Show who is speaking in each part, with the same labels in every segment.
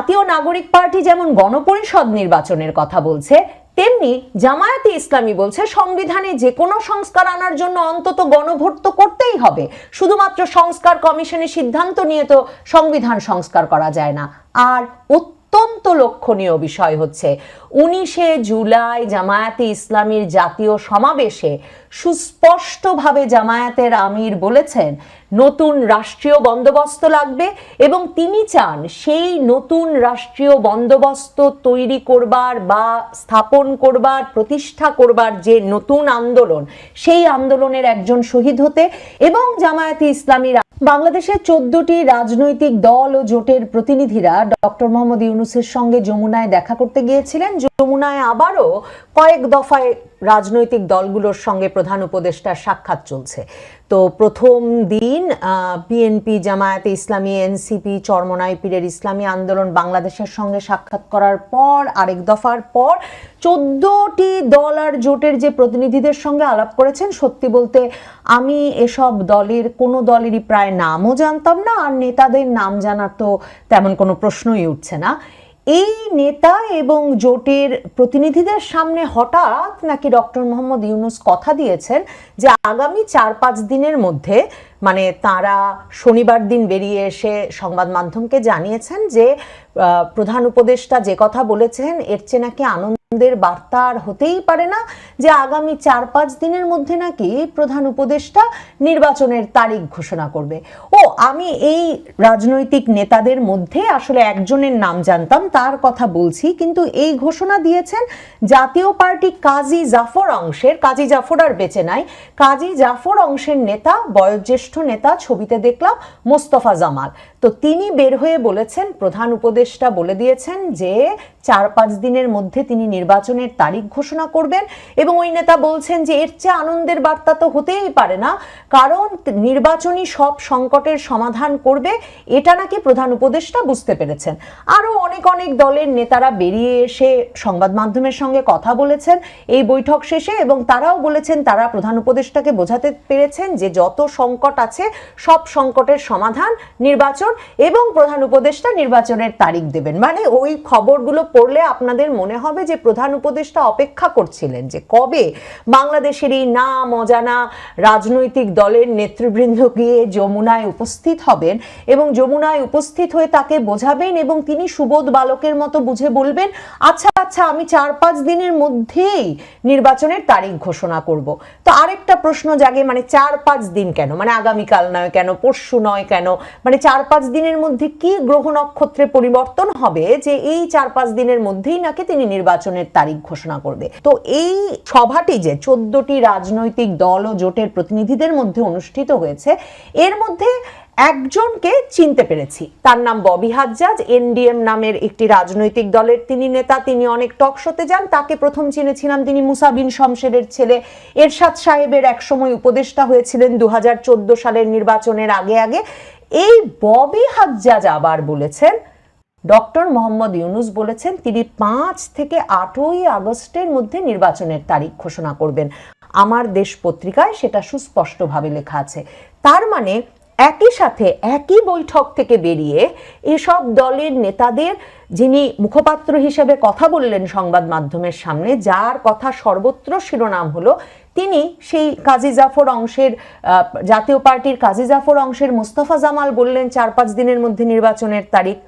Speaker 1: জাতীয় নাগরিক পার্টি যেমন গণপরিষদ নির্বাচনের কথা বলছে, তেমনি জামায়াতে ইসলামী বলছে সংবিধানে যে কোনো সংস্কার আনার জন্য অন্তত গণভোট তো করতেই হবে। শুধুমাত্র সংস্কার কমিশনের সিদ্ধান্ত নিয়ে তো সংবিধান সংস্কার করা যায় না। আর অত্যন্ত লক্ষণীয় বিষয় হচ্ছে, উনিশে জুলাই জামায়াতে ইসলামীর জাতীয় সমাবেশে সুস্পষ্টভাবে জামায়াতের আমির বলেছেন নতুন রাষ্ট্রীয় বন্দোবস্ত লাগবে এবং তিনি চান সেই নতুন রাষ্ট্রীয় বন্দোবস্ত তৈরি করবার বা স্থাপন করবার, প্রতিষ্ঠা করবার যে নতুন আন্দোলন, সেই আন্দোলনের একজন শহীদ হতে এবং জামায়াতে ইসলামীর বাংলাদেশের চোদ্দটি রাজনৈতিক দল ও জোটের প্রতিনিধিরা ডক্টর মোহাম্মদ ইউনুসের সঙ্গে যমুনায় দেখা করতে গিয়েছিলেন। যমুনায় আবারও কয়েক দফায় রাজনৈতিক দলগুলোর সঙ্গে প্রধান উপদেষ্টার সাক্ষাৎ চলছে। তো প্রথম দিন বিএনপি জামায়াতে ইসলামী এনসিপি চরমনাই পীরের ইসলামী আন্দোলন বাংলাদেশের সঙ্গে সাক্ষাৎ করার পর, আরেক দফার পর চোদ্দটি দল আর জোটের যে প্রতিনিধিদের সঙ্গে আলাপ করেছেন, সত্যি বলতে আমি এসব দলের কোনো দলেরই প্রায় নামও জানতাম না, আর নেতাদের নাম জানার তো তেমন কোনো প্রশ্নই উঠছে না। এই নেতা এবং জোটের প্রতিনিধিদের সামনে হঠাৎ নাকি ডক্টর মোহাম্মদ ইউনুস কথা দিয়েছেন যে আগামী চার পাঁচ দিনের মধ্যে মানে তারা শনিবার দিন বেরিয়ে এসে সংবাদ মাধ্যমকে জানিয়েছেন যে প্রধান উপদেষ্টা যে কথা বলেছেন, এর চেয়ে নাকি আনন্দের বার্তা আর হতেই পারে না যে আগামী চার পাঁচ দিনের মধ্যে নাকি প্রধান উপদেষ্টা নির্বাচনের তারিখ ঘোষণা করবে। ও, আমি এই রাজনৈতিক নেতাদের মধ্যে আসলে একজনের নাম জানতাম, তার কথা বলছি, কিন্তু এই ঘোষণা দিয়েছেন জাতীয় পার্টি কাজী জাফর অংশের, কাজী জাফর আর বেঁচে নাই, কাজী জাফর অংশের নেতা, বয়োজ্যেষ্ঠ নেতা, ছবিতে দেখলাম মোস্তফা জামাল। তো তিনি বের হয়ে বলেছেন, প্রধান উপদেষ্টা বলে দিয়েছেন যে চার পাঁচ দিনের মধ্যে তিনি নির্বাচনের তারিখ ঘোষণা করবেন এবং ওই নেতা বলছেন যে এর চেয়ে আনন্দের বার্তা তো হতেই পারে না, কারণ নির্বাচনী সব সংকটের সমাধান করবে, এটা নাকি প্রধান উপদেষ্টা বুঝতে পেরেছেন। আরও অনেক অনেক দলের নেতারা বেরিয়ে এসে সংবাদ মাধ্যমের সঙ্গে কথা বলেছেন এই বৈঠক শেষে এবং তারাও বলেছেন তারা প্রধান উপদেষ্টাকে বোঝাতে পেরেছেন যে যত সংকট আছে সব সংকটের সমাধান নির্বাচন এবং প্রধান উপদেষ্টা নির্বাচনের তারিখ দেবেন। মানে ওই খবরগুলো পড়লে আপনাদের মনে হবে যে প্রধান উপদেষ্টা অপেক্ষা করছিলেন যে কবে বাংলাদেশের এই নাম অজানা রাজনৈতিক দলের নেতৃবৃন্দ গিয়ে যমুনায় উপস্থিত হবেন এবং যমুনায় উপস্থিত হয়ে তাকে বোঝাবেন এবং তিনি সুবোধ বালকের মতো বুঝে বলবেন আচ্ছা আচ্ছা আমি চার পাঁচ দিনের মধ্যেই নির্বাচনের তারিখ ঘোষণা করব। তো আরেকটা প্রশ্ন জাগে মানে চার পাঁচ দিন কেন? মানে আগামীকাল নয় কেন? পরশু নয় কেন? মানে চার পাঁচ দিনের মধ্যে কি গ্রহ নক্ষত্রে পরিবর্তন হবে? যে এই চার পাঁচ দিনের মধ্যেই নাকি তিনি নির্বাচনের তারিখ ঘোষণা করবে? তো এই সভাটি যে চোদ্দটি রাজনৈতিক দল ও জোটের প্রতিনিধিদের মধ্যে অনুষ্ঠিত হয়েছে, এর মধ্যে একজনকে চিনতে পেরেছি। তার নাম ববি হাজ্জাজ। এনডিএম নামের একটি রাজনৈতিক দলের তিনি নেতা, তিনি অনেক টক শোতে যান। তাকে প্রথম চিনেছিলাম তিনি মুসাবিন শমশেরের ছেলে। এরশাদ সাহেবের একসময় উপদেষ্টা হয়েছিলেন দু হাজার চোদ্দ সালের নির্বাচনের আগে আগে। এই ববি হাজ্জাজ আবার বলেছেন, ডক্টর মোহাম্মদ ইউনুস বলেছেন তিনি পাঁচ থেকে আটই আগস্টের মধ্যে নির্বাচনের তারিখ ঘোষণা করবেন। আমার দেশ পত্রিকায় সেটা সুস্পষ্টভাবে লেখা আছে। তার মানে একই সাথে একই বৈঠক থেকে বেরিয়ে এসব দলের নেতাদের, যিনি মুখপাত্র হিসেবে কথা বললেন সংবাদ মাধ্যমের সামনে, যার কথা সর্বত্র শিরোনাম হলো তিনি সেই কাজী জাফর অংশের জাতীয় পার্টির কাজী জাফর অংশের মুস্তাফা জামাল বললেন চার পাঁচ দিনের মধ্যে নির্বাচনের তারিখ।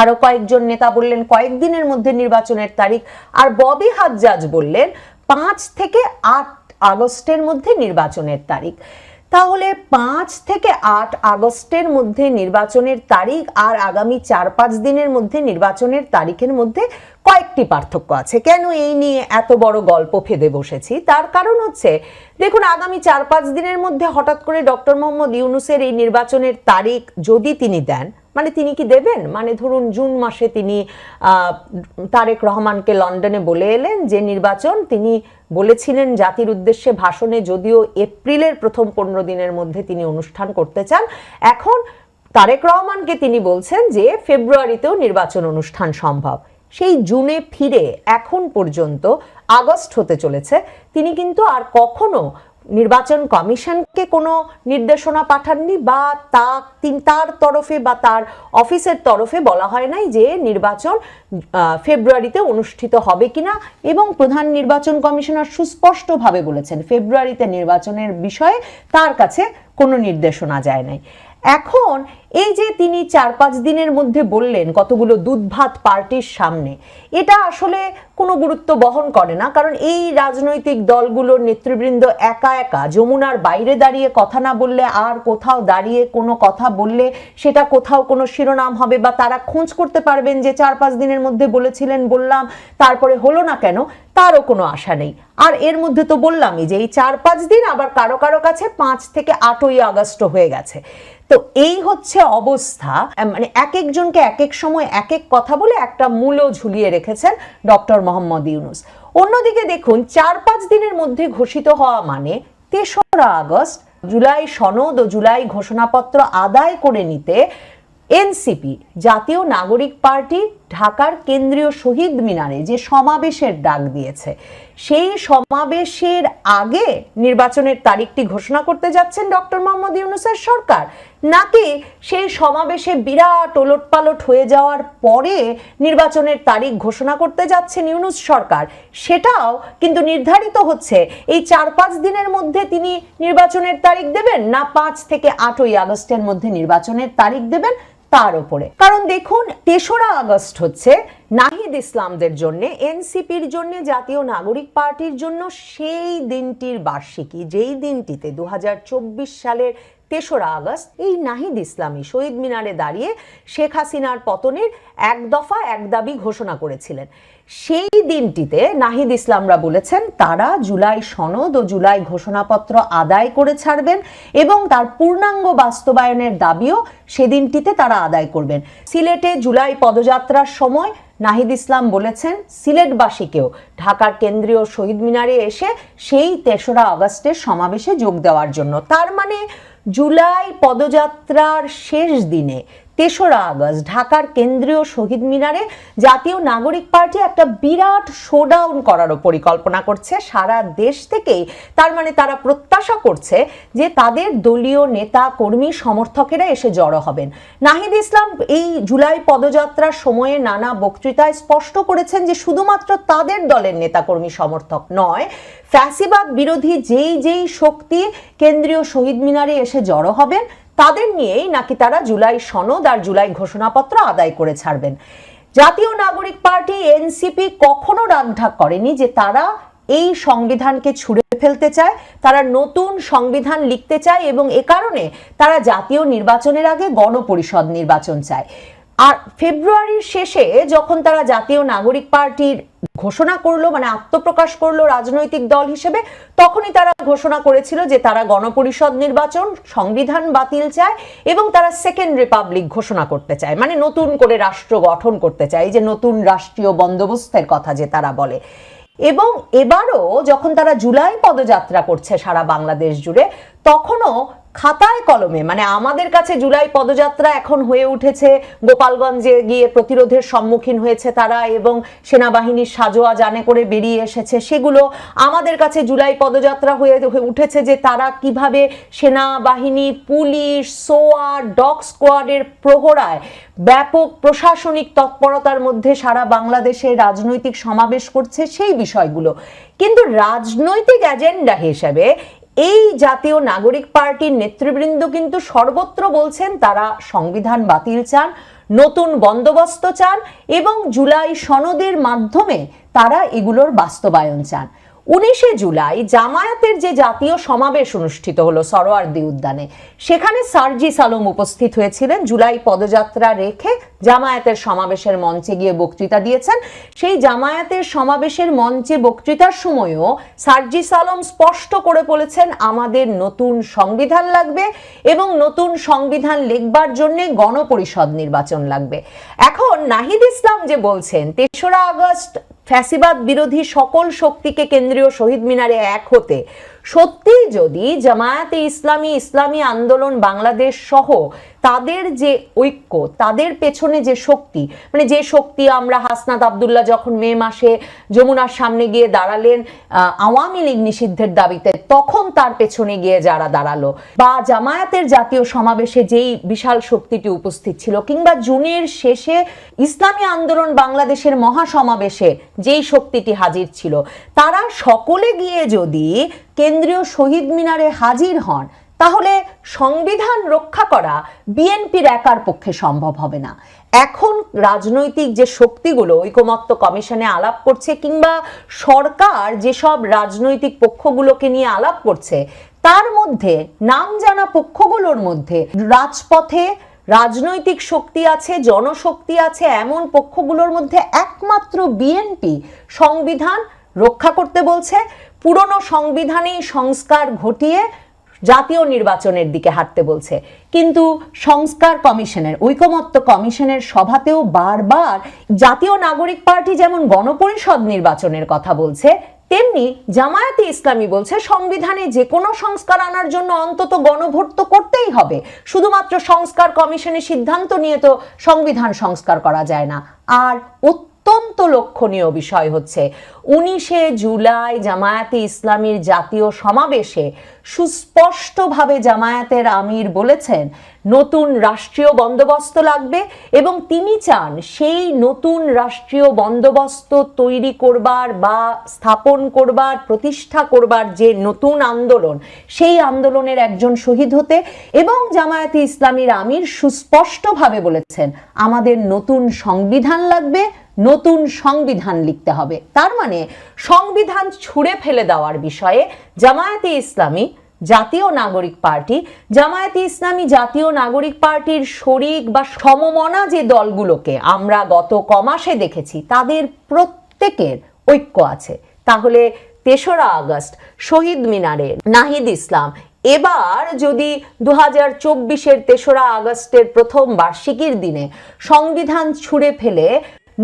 Speaker 1: আরও কয়েকজন নেতা বললেন কয়েকদিনের মধ্যে নির্বাচনের তারিখ। আর ববি হাজ্জাজ বললেন পাঁচ থেকে আট আগস্টের মধ্যে নির্বাচনের তারিখ। তাহলে পাঁচ থেকে আট আগস্টের মধ্যে নির্বাচনের তারিখ আর আগামী চার পাঁচ দিনের মধ্যে নির্বাচনের তারিখের মধ্যে কয়েকটি পার্থক্য আছে। কেন এই নিয়ে এত বড় গল্প ফেঁদে বসেছি? তার কারণ হচ্ছে, দেখুন, আগামী চার পাঁচ দিনের মধ্যে হঠাৎ করে ডক্টর মোহাম্মদ ইউনুসের এই নির্বাচনের তারিখ যদি তিনি দেন মানে তিনি কি দেবেন? মানে ধরুন জুন মাসে তিনি তারেক রহমানকে লন্ডনে বলে এলেন যে নির্বাচন। তিনি বলেছিলেন জাতির উদ্দেশ্যে ভাষণে যদিও এপ্রিলের প্রথম পনেরো দিনের মধ্যে তিনি অনুষ্ঠান করতে চান। এখন তারেক রহমানকে তিনি বলছেন যে ফেব্রুয়ারিতেও নির্বাচন অনুষ্ঠান সম্ভব। সেই জুনে ফিরে এখন পর্যন্ত আগস্ট হতে চলেছে। তিনি কিন্তু আর কখনো নির্বাচন কমিশনকে কোনো নির্দেশনা পাঠাননি বা তা তার তরফে বা তার অফিসের তরফে বলা হয় নাই যে নির্বাচন ফেব্রুয়ারিতে অনুষ্ঠিত হবে কিনা এবং প্রধান নির্বাচন কমিশনার সুস্পষ্টভাবে বলেছেন, ফেব্রুয়ারিতে নির্বাচনের বিষয়ে তার কাছে কোনো নির্দেশনা যায় নাই। এখন এই যে তিনি চার পাঁচ দিনের মধ্যে বললেন কতগুলো দুধ ভাত পার্টির সামনে, এটা আসলে কোনো গুরুত্ব বহন করে না। কারণ এই রাজনৈতিক দলগুলোর নেতৃবৃন্দ একা একা যমুনার বাইরে দাঁড়িয়ে কথা না বললে আর কোথাও দাঁড়িয়ে কোনো কথা বললে সেটা কোথাও কোনো শিরোনাম হবে বা তারা খোঁজ করতে পারবেন যে চার পাঁচ দিনের মধ্যে বলেছিলেন বললাম, তারপরে হলো না কেন, তারও কোনো আশা নেই। আর এর মধ্যে তো বললামই যে এই চার পাঁচ দিন আবার কারও কারও কাছে পাঁচ থেকে আটই আগস্ট হয়ে গেছে। তো এই হচ্ছে অবস্থা। মানে এক একজনকে এক এক সময় এক এক কথা বলে একটা মূলও ঝুলিয়ে রেখেছেন ডক্টর মোহাম্মদ ইউনুস। অন্যদিকে দেখুন, চার পাঁচ দিনের মধ্যে ঘোষিত হওয়া মানে তেসরা আগস্ট জুলাই সনদ ও জুলাই ঘোষণাপত্র আদায় করে নিতে এনসিপি, জাতীয় নাগরিক পার্টি, ঢাকার কেন্দ্রীয় শহীদ মিনারে যে সমাবেশের ডাক দিয়েছে, সেই সমাবেশের আগে নির্বাচনের তারিখটি ঘোষণা করতে যাচ্ছেন ডক্টর মোহাম্মদ ইউনুসের সরকার। নাকি সেই সমাবেশে বিরাট ওলটপালট হয়ে যাওয়ার পরে নির্বাচনের তারিখ ঘোষণা করতে যাচ্ছেন ইউনুস সরকার? সেটাও কিন্তু নির্ধারিত হচ্ছে। এই চার পাঁচ দিনের মধ্যে তিনি নির্বাচনের তারিখ দেবেন না পাঁচ থেকে আটই আগস্টের মধ্যে নির্বাচনের তারিখ দেবেন তার উপরে? কারণ দেখুন, তেসরা আগস্ট হচ্ছে নাহিদ ইসলামদের জন্য, এনসিপির জন্য, জাতীয় নাগরিক পার্টির জন্য সেই দিনটির বার্ষিকী। যেই দিনটিতে দু হাজার চব্বিশ সালের তেসরা আগস্ট এই নাহিদ ইসলামী শহীদ মিনারে দাঁড়িয়ে শেখ হাসিনার পতনের এক দফা, এক দাবি ঘোষণা করেছিলেন। সেই দিনটিতে নাহিদ ইসলামরা বলেছেন, তারা জুলাই সনদ ও জুলাই ঘোষণাপত্র আদায় করে ছাড়বেন এবং তার পূর্ণাঙ্গ বাস্তবায়নের দাবিও সেদিনটিতে তারা আদায় করবেন। সিলেটে জুলাই পদযাত্রার সময় নাহিদ ইসলাম বলেছেন, সিলেটবাসীকেও ঢাকার কেন্দ্রীয় শহীদ মিনারে এসে সেই তেসরা আগস্টের সমাবেশে যোগ দেওয়ার জন্য। তার মানে জুলাই পদযাত্রার শেষ দিনে তেসরা আগস্ট, ঢাকার কেন্দ্রীয় শহীদ মিনারে জাতীয় নাগরিক পার্টি একটা বিরাট শোডাউন করারও পরিকল্পনা করছে। সারা দেশ থেকেই তার মানে তারা প্রত্যাশা করছে যে তাদের দলীয় নেতা, কর্মী, সমর্থকেরা এসে জড়ো হবেন। নাহিদ ইসলাম এই জুলাই পদযাত্রার সময়ে নানা বক্তৃতায় স্পষ্ট করেছেন যে শুধুমাত্র তাদের দলের নেতাকর্মী সমর্থক নয়, ফ্যাসিবাদ বিরোধী যেই যেই শক্তি কেন্দ্রীয় শহীদ মিনারে এসে জড়ো হবেন তাদের নিয়েই নাকি তারা জুলাই সনদ আর জুলাই ঘোষণাপত্র আদায় করে ছাড়বেন। জাতীয় নাগরিক পার্টি এনসিপি কখনো রাগঢাক করেনি যে তারা এই সংবিধানকে ছুড়ে ফেলতে চায়, তারা নতুন সংবিধান লিখতে চায় এবং এ কারণে তারা জাতীয় নির্বাচনের আগে গণপরিষদ নির্বাচন চায়। আর ফেব্রুয়ারির শেষে যখন তারা জাতীয় নাগরিক পার্টির ঘোষণা করল মানে আত্মপ্রকাশ করল রাজনৈতিক দল হিসেবে, তখনই তারা ঘোষণা করেছিল যে তারা গণপরিষদ নির্বাচন, সংবিধান বাতিল চায় এবং তারা সেকেন্ড রিপাবলিক ঘোষণা করতে চায় মানে নতুন করে রাষ্ট্র গঠন করতে চায় যে নতুন রাষ্ট্রীয় বন্দোবস্তের কথা যে তারা বলে। এবং এবারও যখন তারা জুলাই পদযাত্রা করছে সারা বাংলাদেশ জুড়ে, তখনও খাতায় কলমে মানে আমাদের কাছে জুলাই পদযাত্রা এখন হয়ে উঠেছে, গোপালগঞ্জে গিয়ে প্রতিরোধের সম্মুখীন হয়েছে তারা এবং সেনাবাহিনীর সাজোয়া জানে করে বেরিয়ে এসেছে, সেগুলো আমাদের কাছে জুলাই পদযাত্রা হয়ে উঠেছে যে তারা কীভাবে সেনাবাহিনী, পুলিশ, সোয়া, ডগ স্কোয়াডের প্রহরায় ব্যাপক প্রশাসনিক তৎপরতার মধ্যে সারা বাংলাদেশে রাজনৈতিক সমাবেশ করছে সেই বিষয়গুলো। কিন্তু রাজনৈতিক এজেন্ডা হিসেবে এই জাতীয় নাগরিক পার্টির নেতৃবৃন্দ কিন্তু সর্বত্র বলছেন তারা সংবিধান বাতিল চান, নতুন বন্দোবস্ত চান এবং জুলাই সনদের মাধ্যমে তারা এগুলোর বাস্তবায়ন চান। উনিশে জুলাই জামায়াতের যে জাতীয় সমাবেশ অনুষ্ঠিত হলো সরোয়ার্দি উদ্যানে, সেখানে সার্জিস আলম উপস্থিত হয়েছিলেন। জুলাই পদযাত্রা রেখে জামায়াতের সমাবেশের মঞ্চে গিয়ে বক্তৃতা দিয়েছেন। সেই জামায়াতের সমাবেশের মঞ্চে বক্তৃতার সময়ও সার্জিস আলম স্পষ্ট করে বলেছেন, আমাদের নতুন সংবিধান লাগবে এবং নতুন সংবিধান লিখবার জন্য গণপরিষদ নির্বাচন লাগবে। এখন নাহিদ ইসলাম যে বলছেন, তেসরা আগস্ট ফ্যাসিবাদ বিরোধী সকল শক্তিকে কেন্দ্রীয় শহীদ মিনারে এক হতে সত্যিই যদি জামায়াতে ইসলামী ইসলামী আন্দোলন বাংলাদেশ সহ তাদের যে ঐক্য, তাদের পেছনে যে শক্তি মানে যে শক্তি আমরা হাসনাত আবদুল্লাহ যখন মে মাসে যমুনার সামনে গিয়ে দাঁড়ালেন আওয়ামী লীগ নিষিদ্ধের দাবিতে, তখন তার পেছনে গিয়ে যারা দাঁড়াল বা জামায়াতের জাতীয় সমাবেশে যেই বিশাল শক্তিটি উপস্থিত ছিল কিংবা জুনের শেষে ইসলামী আন্দোলন বাংলাদেশের মহাসমাবেশে যেই শক্তিটি হাজির ছিল, তারা সকলে গিয়ে যদি কেন্দ্রীয় শহীদ মিনারে হাজির হন, তাহলে সংবিধান রক্ষা করা বিএনপির একার পক্ষে সম্ভব হবে না। এখন রাজনৈতিক যে শক্তিগুলো ঐকমত্য কমিশনে আলাপ করছে কিংবা সরকার যেসব রাজনৈতিক পক্ষগুলোকে নিয়ে আলাপ করছে, তার মধ্যে নাম জানা পক্ষগুলোর মধ্যে রাজপথে রাজনৈতিক শক্তি আছে, জনশক্তি আছে, এমন পক্ষগুলোর মধ্যে একমাত্র বিএনপি সংবিধান রক্ষা করতে বলছে। পুরনো সংবিধানেই সংস্কার ঘটিয়ে জাতীয় নির্বাচনের দিকে হাঁটতে বলছে। কিন্তু সংস্কার কমিশনের, ঐকমত্য কমিশনের সভাতেও বারবার জাতীয় নাগরিক পার্টি যেমন গণপরিষদ নির্বাচনের কথা বলছে, তেমনি জামায়াতে ইসলামী বলছে সংবিধানে যে কোনো সংস্কার আনার জন্য অন্তত গণভোট তো করতেই হবে। শুধুমাত্র সংস্কার কমিশনের সিদ্ধান্ত নিয়ে তো সংবিধান সংস্কার করা যায় না। আর অত্যন্ত লক্ষণীয় বিষয় হচ্ছে, উনিশে জুলাই জামায়াতে ইসলামীর জাতীয় সমাবেশে সুস্পষ্টভাবে জামায়াতের আমির বলেছেন, নতুন রাষ্ট্রীয় বন্দোবস্ত লাগবে এবং তিনি চান সেই নতুন রাষ্ট্রীয় বন্দোবস্ত তৈরি করবার বা স্থাপন করবার, প্রতিষ্ঠা করবার যে নতুন আন্দোলন, সেই আন্দোলনের একজন শহীদ হতে এবং জামায়াতে ইসলামীর আমির সুস্পষ্টভাবে বলেছেন, আমাদের নতুন সংবিধান লাগবে নতুন সংবিধান লিখতে হবে। তার মানে সংবিধান ছুঁড়ে ফেলে দেওয়ার বিষয়ে জামায়াতে ইসলামী, জাতীয় নাগরিক পার্টি, জামায়াতে ইসলামী, জাতীয় নাগরিক পার্টির শরিক বা সমমনা যে দলগুলোকে আমরা গত কমাসে দেখেছি, তাদের প্রত্যেকের ঐক্য আছে। তাহলে তেসরা আগস্ট, শহীদ মিনারে নাহিদ ইসলাম। এবার যদি দু হাজার চব্বিশের তেসরা আগস্টের প্রথম বার্ষিকীর দিনে সংবিধান ছুঁড়ে ফেলে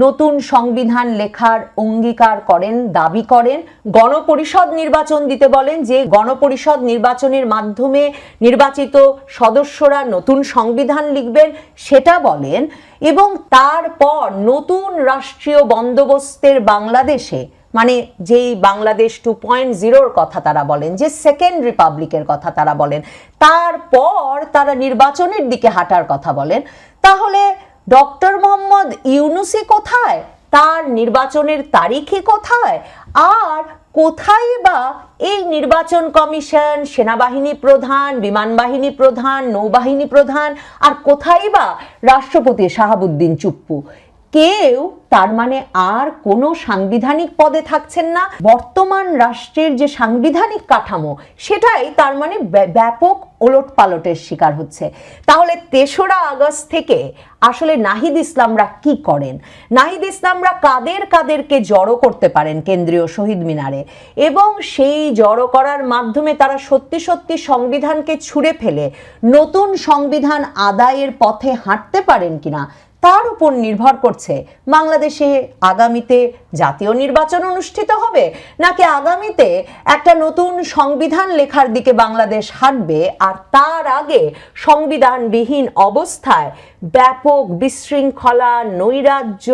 Speaker 1: নতুন সংবিধান লেখার অঙ্গীকার করেন, দাবি করেন। গণপরিষদ নির্বাচন দিতে বলেন যে, গণপরিষদ নির্বাচনের মাধ্যমে নির্বাচিত সদস্যরা নতুন সংবিধান লিখবেন সেটা বলেন এবং তারপর নতুন রাষ্ট্রীয় বন্দোবস্তের বাংলাদেশে মানে যেই বাংলাদেশ টু পয়েন্ট জিরোর কথা তারা বলেন, যে সেকেন্ড রিপাবলিকের কথা তারা বলেন, তারপর তারা নির্বাচনের দিকে হাঁটার কথা বলেন, তাহলে ডক্টর মোহাম্মদ ইউনুসি কোথায়? তার নির্বাচনের তারিখে কোথায়? আর কোথায় বা এই নির্বাচন কমিশন, সেনাবাহিনী প্রধান, বিমান বাহিনী প্রধান, নৌবাহিনী প্রধান, আর কোথায় বা রাষ্ট্রপতি শাহাবুদ্দিন চুপ্পু? কেউ তার মানে আর কোনো সাংবিধানিক পদে থাকছেন না। বর্তমান রাষ্ট্রের যে সাংবিধানিক কাঠামো, সেটাই তার মানে ব্যাপক ওলট পালটের শিকার হচ্ছে। তাহলে তেসরা আগস্ট থেকে আসলে নাহিদ ইসলামরা কি করেন? নাহিদ ইসলামরা কাদের কাদেরকে জড়ো করতে পারেন কেন্দ্রীয় শহীদ মিনারে? এবং সেই জড়ো করার মাধ্যমে তারা সত্যি সত্যি সংবিধানকে ছুঁড়ে ফেলে নতুন সংবিধান আদায়ের পথে হাঁটতে পারেন কিনা? তার উপর নির্ভর করছে বাংলাদেশে আগামীতে জাতীয় নির্বাচন অনুষ্ঠিত হবে, নাকি আগামীতে একটা নতুন সংবিধান লেখার দিকে বাংলাদেশ হাঁটবে, আর তার আগে সংবিধানবিহীন অবস্থায় ব্যাপক বিশৃঙ্খলা, নৈরাজ্য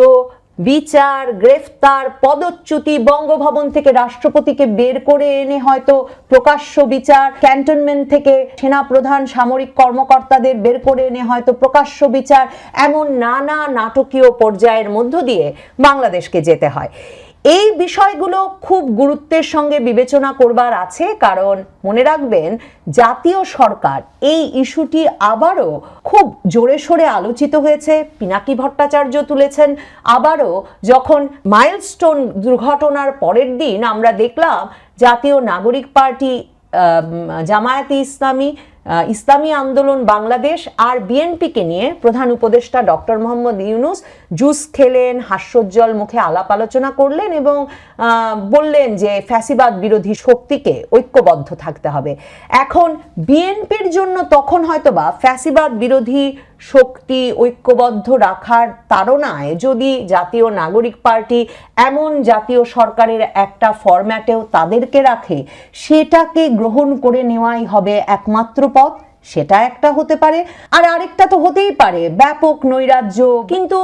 Speaker 1: বিচার, গ্রেফতার, পদচ্যুতি বঙ্গভবন থেকে রাষ্ট্রপতিকে বের করে এনে হয়তো প্রকাশ্য বিচার, ক্যান্টনমেন্ট থেকে সেনা প্রধান, সামরিক কর্মকর্তাদের বের করে এনে হয়তো প্রকাশ্য বিচার, এমন নানা নাটকীয় পর্যায়ের মধ্য দিয়ে বাংলাদেশকে যেতে হয়। এই বিষয়গুলো খুব গুরুত্বের সঙ্গে বিবেচনা করবার আছে, কারণ মনে রাখবেন, জাতীয় সরকার এই ইস্যুটি আবারও খুব জোরে সোরে আলোচিত হয়েছে। পিনাকি ভট্টাচার্য তুলেছেন। আবারও যখন মাইলস্টোন দুর্ঘটনার পরের দিন আমরা দেখলাম, জাতীয় নাগরিক পার্টি জামায়াতে ইসলামী ইসলামী আন্দোলন বাংলাদেশ আর বিএনপিকে নিয়ে প্রধান উপদেষ্টা ডক্টর মোহাম্মদ ইউনুস জুস খেলেন, হাস্যোজ্জ্বল মুখে আলাপ আলোচনা করলেন এবং বললেন যে ফ্যাসিবাদ বিরোধী শক্তিকে ঐক্যবদ্ধ থাকতে হবে। এখন বিএনপির জন্য তখন হয়তোবা ফ্যাসিবাদ বিরোধী শক্তি ঐক্যবদ্ধ রাখার তাড়নায় যদি জাতীয় নাগরিক পার্টি এমন জাতীয় সরকারের একটা ফরম্যাটেও তাদেরকে রাখে, সেটাকে গ্রহণ করে নেওয়াই হবে একমাত্র পথ, সেটা একটা হতে পারে। আর আরেকটা তো হতেই পারে, ব্যাপক নৈরাজ্য। কিন্তু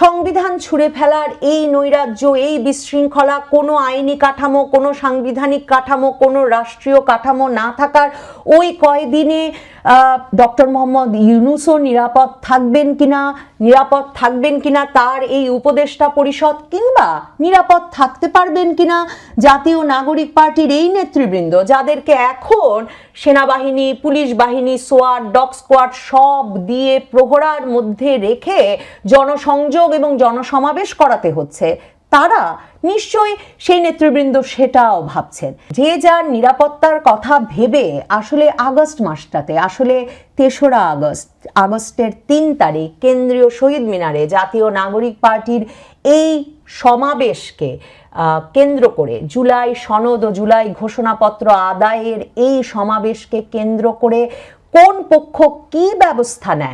Speaker 1: সংবিধান ছুঁড়ে ফেলার এই নৈরাজ্য, এই বিশৃঙ্খলা, কোনো আইনি কাঠামো, কোনো সাংবিধানিক কাঠামো, কোনো রাষ্ট্রীয় কাঠামো না থাকার ওই কয়দিনে ডক্টর মোহাম্মদ ইউনুসও নিরাপদ থাকবেন কিনা, নিরাপদ থাকবেন কিনা তার এই উপদেষ্টা পরিষদ কিংবা নিরাপদ থাকতে পারবেন কিনা জাতীয় নাগরিক পার্টির এই নেতৃবৃন্দ, যাদেরকে এখন সেনাবাহিনী, পুলিশ বাহিনী সোয়াট ডগ স্কোয়াড সব দিয়ে প্রহরার মধ্যে রেখে জনসংযোগ এবং জনসমাবেশ করাতে হচ্ছে। তারা নিশ্চয়ই সেই নেতৃবৃন্দ সেটাও ভাবছেন। যে যার নিরাপত্তার কথা ভেবে আসলে আগস্ট মাসটাতে, আসলে তেসরা আগস্ট, আগস্টের তিন তারিখ কেন্দ্রীয় শহীদ মিনারে জাতীয় নাগরিক পার্টির এই সমাবেশকে কেন্দ্র করে জুলাই সনদ ও জুলাই ঘোষণাপত্র আদায়ের এই সমাবেশকে কেন্দ্র করে কোন পক্ষ কি ব্যবস্থা নেন